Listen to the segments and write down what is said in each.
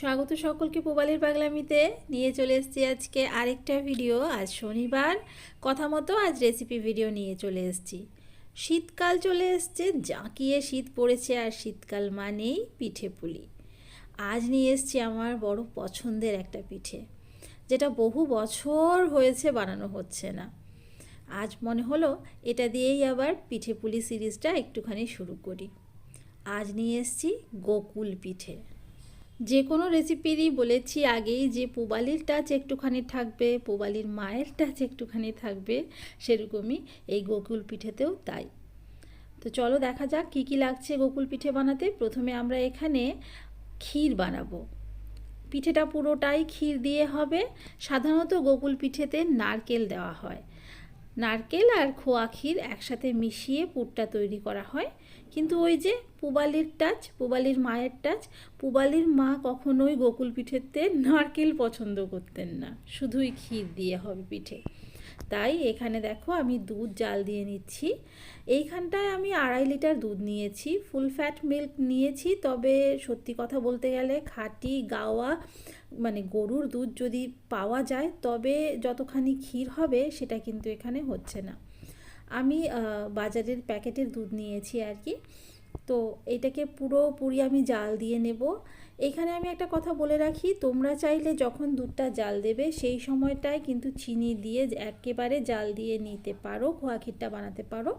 স্বাগত সকলকে পোবালির পাগলামিতে। নিয়ে চলে এসেছি আজকে আরেকটা ভিডিও আজ শনিবার। কথা মতো আজ রেসিপি ভিডিও নিয়ে চলে এসেছি। শীতকাল চলে এসছে, জাঁকিয়ে শীত পড়েছে আর শীতকাল মানেই পিঠে পুলি। আজ নিয়ে এসেছি আমার বড় পছন্দের একটা পিঠে, যেটা বহু বছর হয়েছে বানানো হচ্ছে না। আজ মনে হলো এটা দিয়েই আবার পিঠে পুলি সিরিজটা একটুখানি শুরু করি। আজ নিয়ে এসেছি গোকুল পিঠে। যে কোনো রেসিপিরই বলেছি আগেই যে পুবালির টাচ একটুখানি থাকবে, পুবালির মায়ের টাচ একটুখানি থাকবে, সেরকমই এই গোকুল পিঠেতেও তাই। তো চলো দেখা যাক কী কী লাগছে গোকুল পিঠে বানাতে। প্রথমে আমরা এখানে ক্ষীর বানাবো। পিঠেটা পুরোটাই ক্ষীর দিয়ে হবে। সাধারণত গোকুল পিঠেতে নারকেল দেওয়া হয়। নারকেল আর খোয়া ক্ষীর একসাথে মিশিয়ে পুরটা তৈরি করা হয়। কিন্তু ওই যে পুবালির টাচ পুবালির মায়ের টাচ পুবালির মা কখনোই গোকুল পিঠেতে নারকেল পছন্দ করতেন না। শুধুই ক্ষীর দিয়ে হবে পিঠে। তাই এখানে দেখো আমি দুধ জাল দিয়ে নিচ্ছি। এইখানটায় আমি আড়াই লিটার দুধ নিয়েছি। ফুল ফ্যাট মিল্ক নিয়েছি, তবে সত্যি কথা বলতে গেলে খাঁটি, গাওয়া মানে গরুর দুধ যদি পাওয়া যায়, তবে যতখানি ক্ষীর হবে সেটা কিন্তু এখানে হচ্ছে না। আমি বাজারের প্যাকেটের দুধ নিয়েছি আর কি। তো এটাকে পুরোপুরি আমি জাল দিয়ে নেব। এখানে আমি একটা কথা বলে রাখি, তোমরা চাইলে যখন দুধটা জাল দেবে সেই সময়টায় কিন্তু চিনি দিয়ে একেবারে জাল দিয়ে নিতে পারো, খোয়া ক্ষীরটা বানাতে পারো।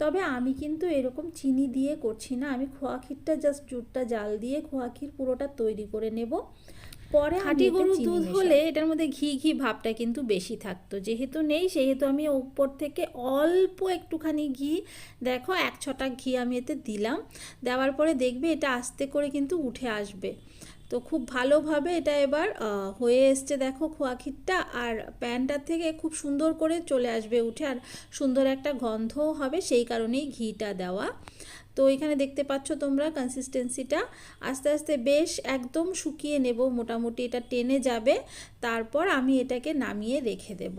তবে আমি কিন্তু এরকম চিনি দিয়ে করছি না, আমি খোয়া ক্ষীরটা জাস্ট দুধটা জাল দিয়ে খোয়া ক্ষীর পুরোটা তৈরি করে নেব। পরে খাঁটি গরুর দুধ হলে এটার মধ্যে ঘি ঘি ভাবটা কিন্তু বেশি থাকতো। যেহেতু নেই সেহেতু আমি উপর থেকে অল্প একটুখানি ঘি দেখো এক ছটা ঘি আমি এতে দিলাম। দেওয়ার পরে দেখবে এটা আস্তে করে কিন্তু উঠে আসবে। তো খুব ভালোভাবে এটা এবার হয়ে এসছে দেখো খোয়া ক্ষীরটা। আর প্যানটার থেকে খুব সুন্দর করে চলে আসবে উঠে। আর সুন্দর একটা গন্ধও হবে সেই কারণেই ঘিটা দেওয়া। তো এখানে দেখতে পাচ্ছ তোমরা কনসিস্টেন্সিটা আস্তে আস্তে বেশ একদম শুকিয়ে নেব, মোটামুটি এটা টেনে যাবে। তারপর আমি এটাকে নামিয়ে রেখে দেব।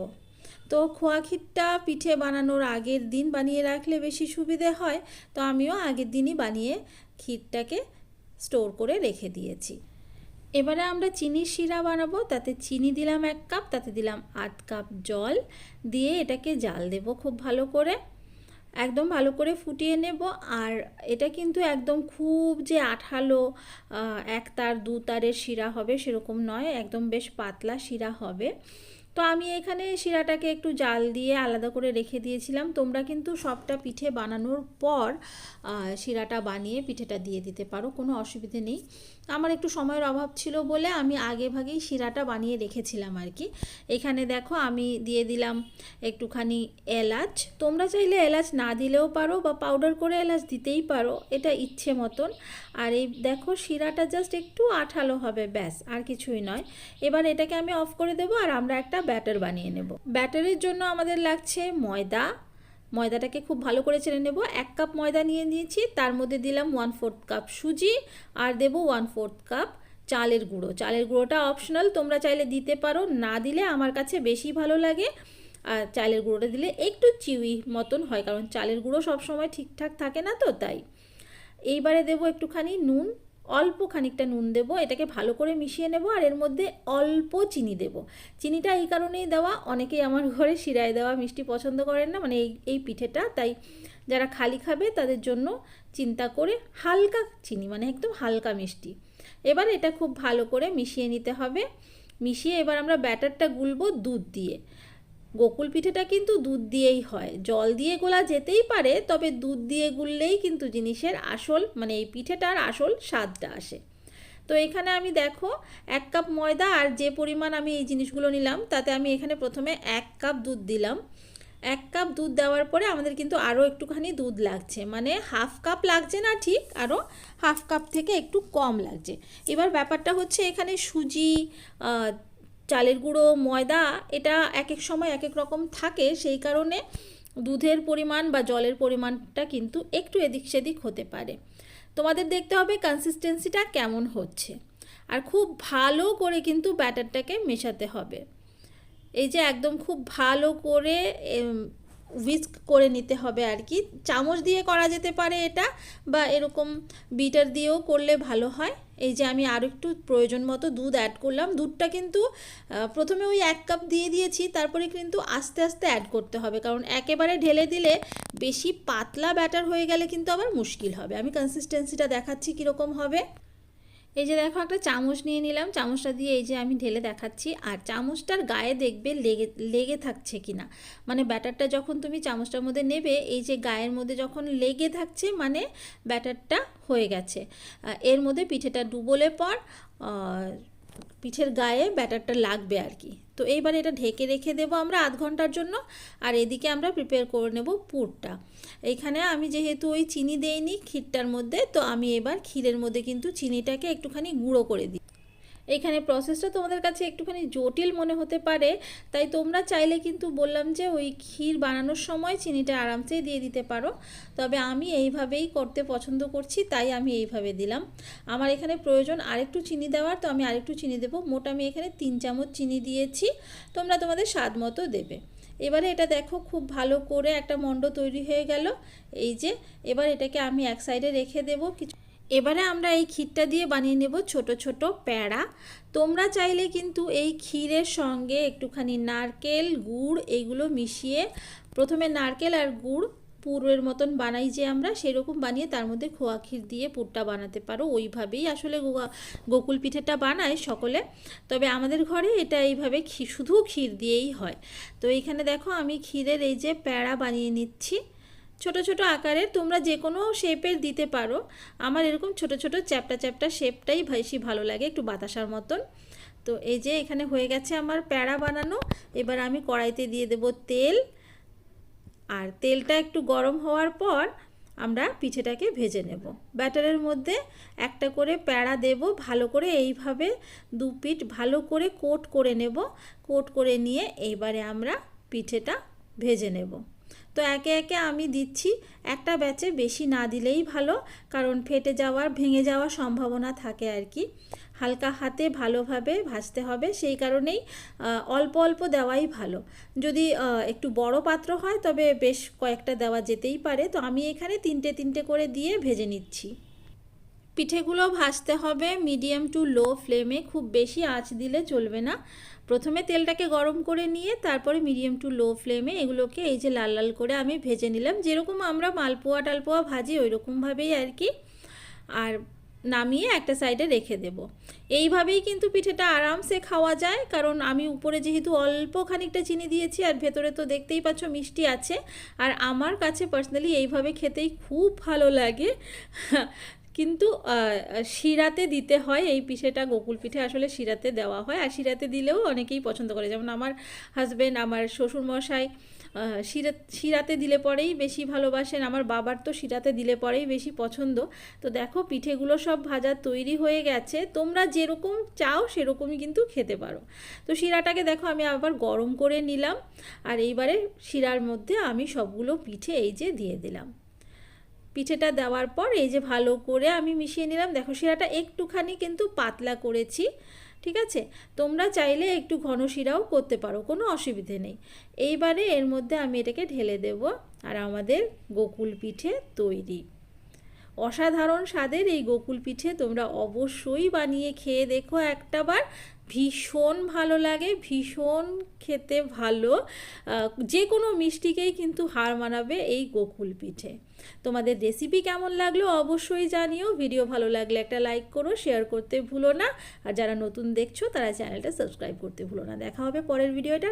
তো খোয়া ক্ষীরটা পিঠে বানানোর আগের দিন বানিয়ে রাখলে বেশি সুবিধে হয়। তো আমিও আগের দিনই বানিয়ে ক্ষীরটাকে স্টোর করে রেখে দিয়েছি। এবারে আমরা চিনির শিরা বানাবো, তাতে চিনি দিলাম এক কাপ, তাতে দিলাম আধ কাপ জল। দিয়ে এটাকে জাল দেব খুব ভালো করে। একদম ভালো করে ফুটিয়ে নেব। আর এটা কিন্তু একদম খুব যে আঠালো এক তার, দু তারের শিরা হবে সেরকম নয়, একদম বেশ পাতলা শিরা হবে। তো আমি এখানে শিরাটাকে একটু জাল দিয়ে আলাদা করে রেখে দিয়েছিলাম। তোমরা কিন্তু সবটা পিঠে বানানোর পর শিরাটা বানিয়ে পিঠেটা দিয়ে দিতে পারো, কোনো অসুবিধে নেই। আমার একটু সময়ের অভাব ছিল বলে আমি আগে ভাগেই শিরাটা বানিয়ে রেখেছিলাম আর কি। এখানে দেখো আমি দিয়ে দিলাম একটুখানি এলাচ। তোমরা চাইলে এলাচ না দিলেও পারো বা পাউডার করে এলাচ দিতেই পারো, এটা ইচ্ছে মতন। আর এই দেখো শিরাটা জাস্ট একটু আঠালো হবে, ব্যাস, আর কিছুই নয়। এবার এটাকে আমি অফ করে দেবো আর আমরা একটা ব্যাটার বানিয়ে নেব। ব্যাটারের জন্য আমাদের লাগছে ময়দা ময়দাটাকে খুব ভালো করে ছেড়ে নেব। এক কাপ ময়দা নিয়ে নিয়েছি, তার মধ্যে দিলাম ওয়ান ফোর্থ কাপ সুজি আর দেবো ওয়ান ফোর্থ কাপ চালের গুঁড়ো। চালের গুঁড়োটা অপশনাল তোমরা চাইলে দিতে পারো, না দিলে আমার কাছে বেশি ভালো লাগে। আর চালের গুঁড়োটা দিলে একটু চিউই মতন হয়, কারণ চালের গুঁড়ো সবসময় ঠিকঠাক থাকে না তো, তাই। এইবারে দেবো একটুখানি নুন অল্প খানিকটা নুন দেব, এটাকে ভালো করে মিশিয়ে নেব আর এর মধ্যে অল্প চিনি দেব। চিনিটা এই কারণেই দেওয়া, অনেকেই আমার ঘরে শিরায় দেওয়া মিষ্টি পছন্দ করেন না মানে এই এই পিঠেটা। তাই যারা খালি খাবে তাদের জন্য চিন্তা করে হালকা চিনি মানে একদম হালকা মিষ্টি। এবার এটা খুব ভালো করে মিশিয়ে নিতে হবে। মিশিয়ে এবার আমরা ব্যাটারটা গুলবো দুধ দিয়ে। গোকুল পিঠেটা কিন্তু দুধ দিয়েই হয়। জল দিয়ে গোলা যেতেই পারে, তবে দুধ দিয়ে গুললেই কিন্তু জিনিসের আসল মানে এই পিঠেটার আসল স্বাদটা আসে। তো এখানে আমি দেখো, এক কাপ ময়দা আর যে পরিমাণ আমি এই জিনিসগুলো নিলাম, তাতে আমি এখানে প্রথমে এক কাপ দুধ দিলাম। এক কাপ দুধ দেওয়ার পরে আমাদের কিন্তু আরও একটুখানি দুধ লাগছে মানে হাফ কাপ লাগছে না ঠিক, আরও হাফ কাপ থেকে একটু কম লাগছে। এবার ব্যাপারটা হচ্ছে এখানে সুজি চালের গুঁড়ো, ময়দা, এটা এক এক সময় এক এক রকম থাকে, সেই কারণে দুধের পরিমাণ বা জলের পরিমাণটা কিন্তু একটু এদিক সেদিক হতে পারে। তোমাদের দেখতে হবে কনসিস্টেন্সিটা কেমন হচ্ছে। আর খুব ভালো করে কিন্তু ব্যাটারটাকে মেশাতে হবে। এই যে একদম খুব ভালো করে উইস্ক করে নিতে হবে আর কি। চামচ দিয়ে করা যেতে পারে এটা বা এরকম বিটার দিয়েও করলে ভালো হয়। এই যে আমি আর একটু প্রয়োজন মতো দুধ অ্যাড করলাম। দুধটা কিন্তু প্রথমে ওই এক কাপ দিয়ে দিয়েছি, তারপরে কিন্তু আস্তে আস্তে অ্যাড করতে হবে। কারণ একেবারে ঢেলে দিলে বেশি পাতলা ব্যাটার হয়ে গেলে কিন্তু আবার মুশকিল হবে। আমি কনসিস্টেন্সিটা দেখাচ্ছি কীরকম হবে। এই যে দেখো একটা চামচ নিয়ে নিলাম, চামচটা দিয়ে এই যে আমি ঢেলে দেখাচ্ছি। আর চামচটার গায়ে দেখবে লেগে লেগে থাকছে কি না মানে ব্যাটারটা যখন তুমি চামচটার মধ্যে নেবে, এই যে গায়ের মধ্যে যখন লেগে থাকছে মানে ব্যাটারটা হয়ে গেছে। এর মধ্যে পিঠেটা ডুবলে পর পিঠের গায়ে ব্যাটারটা লাগবে আর কি। তো এইবার এটা ঢেকে রেখে দেব আমরা আধ ঘণ্টার জন্য আর এদিকে আমরা প্রিপেয়ার করে নেব পুরটা। এইখানে আমি যেহেতু ওই চিনি দেইনি ক্ষীরটার মধ্যে, তো আমি এবার ক্ষীরের মধ্যে কিন্তু চিনিটাকে একটুখানি গুঁড়ো করে দিই। এইখানে প্রসেসটা তোমাদের কাছে একটুখানি জটিল মনে হতে পারে, তাই তোমরা চাইলে কিন্তু বললাম যে ওই ক্ষীর বানানোর সময় চিনিটা আরামসেই দিয়ে দিতে পারো। তবে আমি এইভাবেই করতে পছন্দ করছি, তাই আমি এইভাবে দিলাম। আমার এখানে প্রয়োজন আরেকটু চিনি দেওয়ার, তো আমি আরেকটু চিনি দেবো। মোট আমি এখানে তিন চামচ চিনি দিয়েছি, তোমরা তোমাদের স্বাদ মতো দেবে। এবারে এটা দেখো খুব ভালো করে একটা মণ্ড তৈরি হয়ে গেল। এই যে, এবার এটাকে আমি এক সাইডে রেখে দেবো। কিছু এবারে আমরা এই ক্ষীরটা দিয়ে বানিয়ে নেব ছোট ছোট প্যাড়া তোমরা চাইলে কিন্তু এই ক্ষীরের সঙ্গে একটুখানি নারকেল, গুড় এগুলো মিশিয়ে প্রথমে নারকেল আর গুড় পুরের মতন বানাই যে আমরা, সেরকম বানিয়ে তার মধ্যে খোয়া ক্ষীর দিয়ে পুরটা বানাতে পারো। ওইভাবেই আসলে গোকুল পিঠেটা বানায় সকলে। তবে আমাদের ঘরে এটা এইভাবে শুধু ক্ষীর দিয়েই হয়। তো এইখানে দেখো আমি ক্ষীরের এই যে প্যাড়া বানিয়ে নিচ্ছি। ছোট ছোট আকারের তোমরা যে কোনো শেপের দিতে পারো। আমার এরকম ছোট ছোট চ্যাপটা চ্যাপটা শেপটাই বেশি ভালো লাগে, একটু বাতাসার মতন। তো এই যে এখানে হয়ে গেছে আমার প্যাড়া বানানো। এবার আমি কড়াইতে দিয়ে দেব তেল। আর তেলটা একটু গরম হওয়ার পর আমরা পিঠেটাকে ভেজে নেব। ব্যাটারের মধ্যে একটা করে প্যাড়া দেব, ভালো করে এইভাবে দু পিঠ ভালো করে কোট করে নেব। কোট করে নিয়ে এইবারে আমরা পিঠেটা ভেজে নেব। তো একে একে আমি দিচ্ছি। একটা ব্যাচে বেশি না দিলেই ভালো, কারণ ফেটে যাওয়ার, ভেঙে যাওয়ার সম্ভাবনা থাকে আর কি। হালকা হাতে ভালোভাবে ভাজতে হবে, সেই কারণেই অল্প অল্প দেওয়াই ভালো। যদি একটু বড় পাত্র হয়, তবে বেশ কয়েকটা দেওয়া যেতেই পারে। তো আমি এখানে তিনটে তিনটে করে দিয়ে ভেজে নিচ্ছি। পিঠেগুলো ভাজতে হবে। মিডিয়াম টু লো ফ্লেমে খুব বেশি আঁচ দিলে চলবে না। প্রথমে তেলটাকে গরম করে নিয়ে তারপরে মিডিয়াম টু লো ফ্লেমে এগুলোকে এই যে লাল লাল করে আমি ভেজে নিলাম। যেরকম আমরা মালপোয়া টালপোয়া ভাজি ওই রকমভাবেই আর কি। আর নামিয়ে একটা সাইডে রেখে দেব। এইভাবেই কিন্তু পিঠেটা আরামসে খাওয়া যায়। কারণ আমি উপরে যেহেতু অল্প খানিকটা চিনি দিয়েছি আর ভেতরে তো দেখতেই পাচ্ছ মিষ্টি আছে। আর আমার কাছে পার্সোনালি এইভাবে খেতেই খুব ভালো লাগে। কিন্তু শিরাতে দিতে হয় এই পিঠেটা, গোকুল পিঠে আসলে শিরাতে দেওয়া হয়। আর শিরাতে দিলেও অনেকেই পছন্দ করে। যেমন আমার হাজব্যান্ড আমার শ্বশুরমশাই শিরা, শিরাতে দিলে পরেই বেশি ভালোবাসেন। আমার বাবার তো শিরাতে দিলে পরেই বেশি পছন্দ। তো দেখো, পিঠেগুলো সব ভাজা তৈরি হয়ে গেছে। তোমরা যেরকম চাও সেরকমই কিন্তু খেতে পারো। তো শিরাটাকে দেখো, আমি আবার গরম করে নিলাম। আর এইবারে শিরার মধ্যে আমি সবগুলো পিঠে এই যে দিয়ে দিলাম। পিঠেটা দেওয়ার পর এই যে ভালো করে আমি মিশিয়ে নিলাম। দেখো শিরাটা একটুখানি কিন্তু পাতলা করেছি, ঠিক আছে? তোমরা চাইলে একটু ঘন শিরাও করতে পারো, কোনো অসুবিধে নেই। এইবারে এর মধ্যে আমি এটাকে ঢেলে দেব আর আমাদের গোকুল পিঠে তৈরি। অসাধারণ স্বাদের এই গোকুল পিঠে তোমরা অবশ্যই বানিয়ে খেয়ে দেখো একটাবার। ভীষণ ভালো লাগে, ভীষণ খেতে ভালো। যে কোনো মিষ্টিকেই কিন্তু হার মানাবে এই গোকুল পিঠে। তোমাদের রেসিপি কেমন লাগল অবশ্যই জানিও। ভিডিও ভালো লাগলে একটা লাইক করো শেয়ার করতে ভুলো না। আর যারা নতুন দেখছ, তারা চ্যানেলটা সাবস্ক্রাইব করতে ভুলো না। দেখা হবে পরের ভিডিওটা